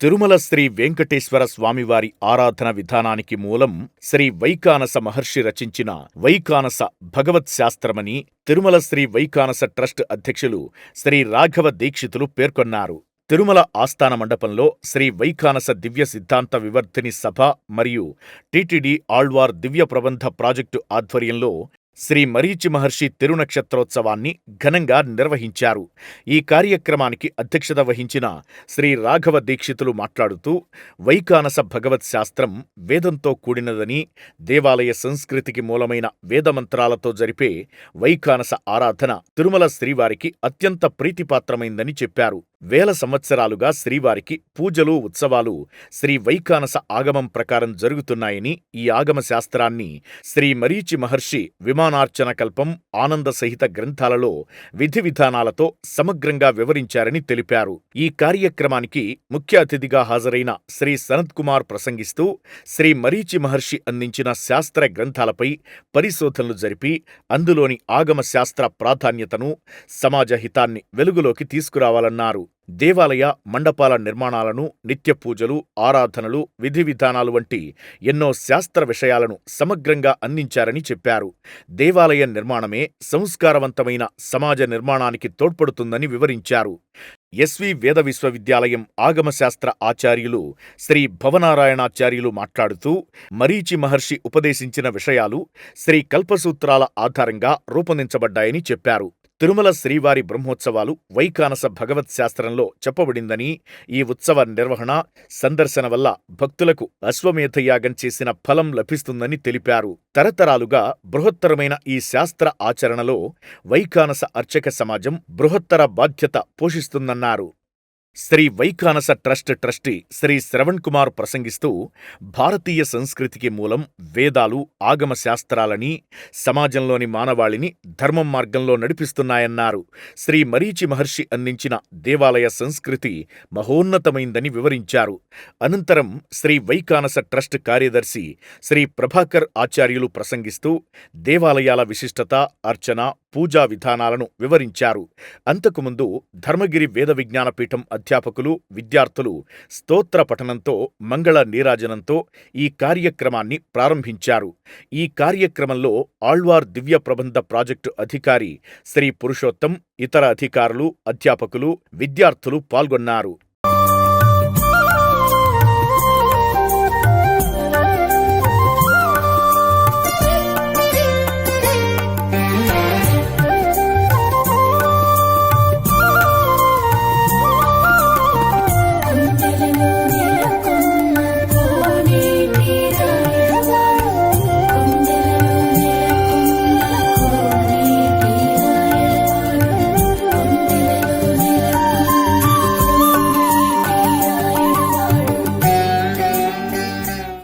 తిరుమల శ్రీ వెంకటేశ్వర స్వామివారి ఆరాధన విధానానికి మూలం శ్రీ వైకానస మహర్షి రచించిన వైకానస భగవత్ శాస్త్రమని తిరుమల శ్రీ వైకానస ట్రస్ట్ అధ్యక్షులు శ్రీ రాఘవ దీక్షితులు పేర్కొన్నారు. తిరుమల ఆస్థాన మండపంలో శ్రీ వైకానస దివ్య సిద్ధాంత వివర్ధిని సభ మరియు టిటిడి ఆళ్వార్ దివ్య ప్రబంధ ప్రాజెక్టు ఆధ్వర్యంలో శ్రీ మరీచి మహర్షి తిరునక్షత్రోత్సవాన్ని ఘనంగా నిర్వహించారు. ఈ కార్యక్రమానికి అధ్యక్షత వహించిన శ్రీ రాఘవ దీక్షితులు మాట్లాడుతూ వైకానస భగవత్ శాస్త్రం వేదంతో కూడినదని దేవాలయ సంస్కృతికి మూలమైన వేదమంత్రాలతో జరిపే వైకానస ఆరాధన తిరుమల శ్రీవారికి అత్యంత ప్రీతిపాత్రమైందని చెప్పారు. వేల సంవత్సరాలుగా శ్రీవారికి పూజలు ఉత్సవాలు శ్రీ వైఖానస ఆగమం ప్రకారం జరుగుతున్నాయని ఈ ఆగమ శాస్త్రాన్ని శ్రీ మరీచి మహర్షి విమానార్చన కల్పం ఆనంద సహిత గ్రంథాలలో విధి విధానాలతో సమగ్రంగా వివరించారని తెలిపారు. ఈ కార్యక్రమానికి ముఖ్య అతిథిగా హాజరైన శ్రీ సనత్ కుమార్ ప్రసంగిస్తూ శ్రీ మరీచి మహర్షి అందించిన శాస్త్ర గ్రంథాలపై పరిశోధనలు జరిపి అందులోని ఆగమ శాస్త్ర ప్రాధాన్యతను సమాజ హితాన్ని వెలుగులోకి తీసుకురావాలన్నారు. దేవాలయ మండపాల నిర్మాణాలను నిత్య పూజలు ఆరాధనలు విధి విధానాలు వంటి ఎన్నో శాస్త్ర విషయాలను సమగ్రంగా అందించారని చెప్పారు. దేవాలయ నిర్మాణమే సంస్కారవంతమైన సమాజ నిర్మాణానికి తోడ్పడుతుందని వివరించారు. ఎస్వి వేద విశ్వవిద్యాలయం ఆగమశాస్త్ర ఆచార్యులు శ్రీ భవనారాయణాచార్యులు మాట్లాడుతూ మరీచి మహర్షి ఉపదేశించిన విషయాలు శ్రీ కల్పసూత్రాల ఆధారంగా రూపొందించబడ్డాయని చెప్పారు. తిరుమల శ్రీవారి బ్రహ్మోత్సవాలు వైకానస భగవత్ శాస్త్రంలో చెప్పబడిందని ఈ ఉత్సవ నిర్వహణ సందర్శన వల్ల భక్తులకు అశ్వమేధయాగం చేసిన ఫలం లభిస్తుందని తెలిపారు. తరతరాలుగా బృహత్తరమైన ఈ శాస్త్ర ఆచరణలో వైకానస అర్చక సమాజం బృహత్తర బాధ్యత పోషిస్తుందన్నారు. శ్రీ వైకానస ట్రస్ట్ ట్రస్టీ శ్రీ శ్రవణ్ కుమార్ ప్రసంగిస్తూ భారతీయ సంస్కృతికి మూలం వేదాలు ఆగమ శాస్త్రాలని సమాజంలోని మానవాళిని ధర్మం మార్గంలో నడిపిస్తున్నాయన్నారు. శ్రీ మరీచి మహర్షి అందించిన దేవాలయ సంస్కృతి మహోన్నతమైందని వివరించారు. అనంతరం శ్రీ వైకానస ట్రస్ట్ కార్యదర్శి శ్రీ ప్రభాకర్ ఆచార్యులు ప్రసంగిస్తూ దేవాలయాల విశిష్టత అర్చన పూజా విధానాలను వివరించారు. అంతకుముందు ధర్మగిరి వేద విజ్ఞాన పీఠం అధ్యాపకులు విద్యార్థులు స్తోత్ర పఠనంతో మంగళ నీరాజనంతో ఈ కార్యక్రమాన్ని ప్రారంభించారు. ఈ కార్యక్రమంలో ఆళ్వార్ దివ్య ప్రబంధ ప్రాజెక్టు అధికారి శ్రీ పురుషోత్తం ఇతర అధికారులు అధ్యాపకులు విద్యార్థులు పాల్గొన్నారు.